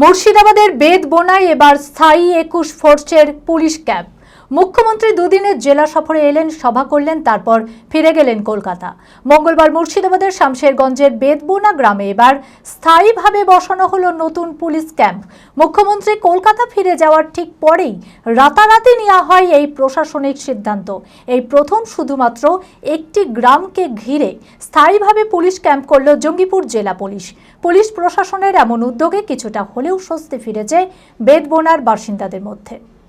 মুর্শিদাবাদের বেদ বোনায় এবার স্থায়ী একুশ ফোর্সের পুলিশ ক্যাম্প। মুখ্যমন্ত্রী দুদিনের জেলা সফরে এলেন, সভা করলেন, তারপর ফিরে গেলেন কলকাতা। মঙ্গলবার মুর্শিদাবাদের শামশেরগঞ্জের বেদবোনা গ্রামে এবার স্থায়ীভাবে বসানো হলো নতুন পুলিশ ক্যাম্প। মুখ্যমন্ত্রী কলকাতা ফিরে যাওয়ার ঠিক পরেই রাতারাতি নেওয়া হয় এই প্রশাসনিক সিদ্ধান্ত। এই প্রথম শুধুমাত্র একটি গ্রামকে ঘিরে স্থায়ীভাবে পুলিশ ক্যাম্প করল জঙ্গিপুর জেলা পুলিশ। পুলিশ প্রশাসনের এমন উদ্যোগে কিছুটা হলেও স্বস্তি ফিরেছে বেদবোনার বাসিন্দাদের মধ্যে।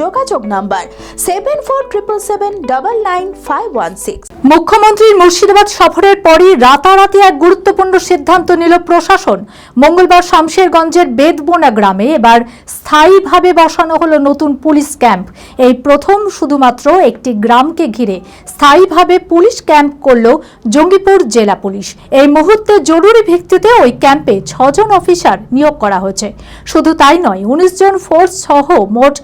যোগাযোগ number seven four triple seven double nine five one six মুখ্যমন্ত্রীর মুর্শিদাবাদ সফরের পরই রাতারাতি এক গুরুত্বপূর্ণ সিদ্ধান্ত নিল প্রশাসন। মঙ্গলবার শামশেরগঞ্জের বেদবোনা গ্রামে এবার স্থায়ীভাবে বসানো হলো নতুন পুলিশ ক্যাম্প। এই প্রথম শুধুমাত্র একটি গ্রামকে ঘিরে স্থায়ীভাবে পুলিশ ক্যাম্প করল জঙ্গিপুর জেলা পুলিশ। এই মুহূর্তে জরুরি ভিত্তিতে ওই ক্যাম্পে ছজন অফিসার নিয়োগ করা হয়েছে। শুধু তাই নয়, উনিশ জন ফোর্স সহ মোট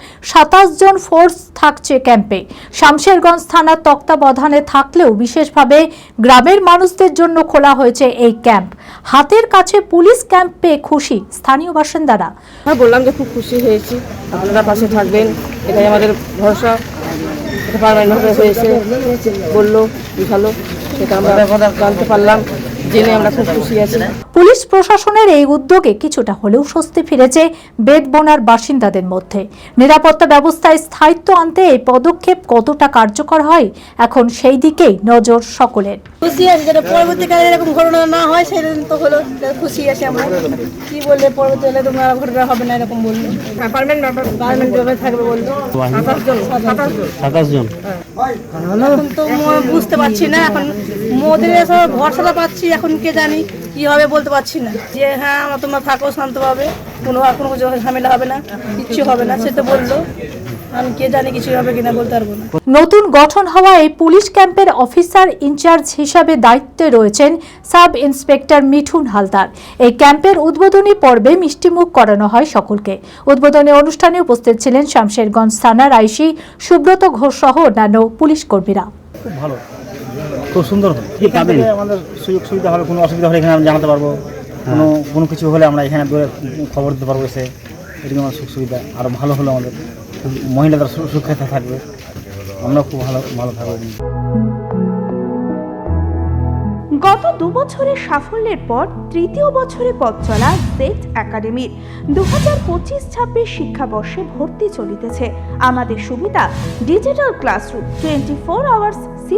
সাতাশ জন ফোর্স থাকছে ক্যাম্পে। শামশেরগঞ্জ থানার তত্ত্বাবধানে থাকলেও বিশেষভাবে গ্রামের মানুষদের জন্য খোলা হয়েছে এই ক্যাম্প। হাতের কাছে পুলিশ ক্যাম্প পেয়ে খুশি স্থানীয় বাসিন্দারা। হ্যাঁ বললাম যে খুব খুশি হয়েছি। আপনারা পাশে থাকবেন, এটাই আমাদের ভরসা। হয়েছে। বলল, ভালো, সেটা আমরা জানতে পারলাম। জেনে আমরা খুব খুশি আছি। পুলিশ প্রশাসনের এই উদ্যোগে কিছুটা হলেও স্বস্তি ফিরেছে বেদবোনার বাসিন্দাদের মধ্যে। নিরাপত্তা ব্যবস্থায় স্থায়িত্ব আনতে এই পদক্ষেপ কতটা কার্যকর হয় এখন সেই দিকেই নজর সকলের। খুশি আছি যেন পরবর্তীকালে এরকম ঘটনা না হয় সেদিন তো হলো খুশি আছি আমরা। কি বললে পরবর্তীকালে তোমার আর ঘটনা হবে না এরকম বলল। পারমানেন্ট পারমানেন্ট ভাবে থাকবে বলল। সাতাশ জন সাতাশ জন। সাতাশ জন। এখন তো বুঝতে পারছি না এখন মোদের সব ভরসাটা পাচ্ছি এখন কে জানি কি হবে বলতে পারছি না। যে হ্যাঁ আমার তোমরা থাকো শান্তভাবে কোনো আর কোনো কিছু ঝামেলা হবে না কিচ্ছু হবে না। সে তো বলল আমি কে জানি কিছু হবে কিনা বলতে পারব না। নতুন গঠন হওয়া এই পুলিশ ক্যাম্পের অফিসার ইনচার্জ হিসাবে দায়িত্বে রয়েছেন সাব ইন্সপেক্টর মিঠুন হালদার। এই ক্যাম্পের উদ্বোধনী পর্বে মিষ্টিমুখ করানো হয় সকলকে। উদ্বোধনী অনুষ্ঠানে উপস্থিত ছিলেন শামশেরগঞ্জ থানার আইসি সুব্রত ঘোষ সহ অন্যান্য পুলিশ কর্মীরা। খুব ভালো। খুব সুন্দর কি পাবেন আমাদের সুযোগ সুবিধা হবে কোনো অসুবিধা হলে এখানে আমরা জানাতে পারব। কোনো কোনো কিছু হলে আমরা এখানে খবর দিতে পারব এসে। এরকম আমার সুখ সুবিধা। আরও ভালো হলো আমাদের মহিলাদের সু- সুরক্ষিত থাকবে। আমরা খুব ভালো ভালো থাকব। গত দু বছরের সাফল্যের পর তৃতীয় বছরে পথ চলা জেট একাডেমির দু হাজার পঁচিশ ছাব্বিশ শিক্ষাবর্ষে ভর্তি চলিতেছে। আমাদের সুবিধা digital classroom twenty four hours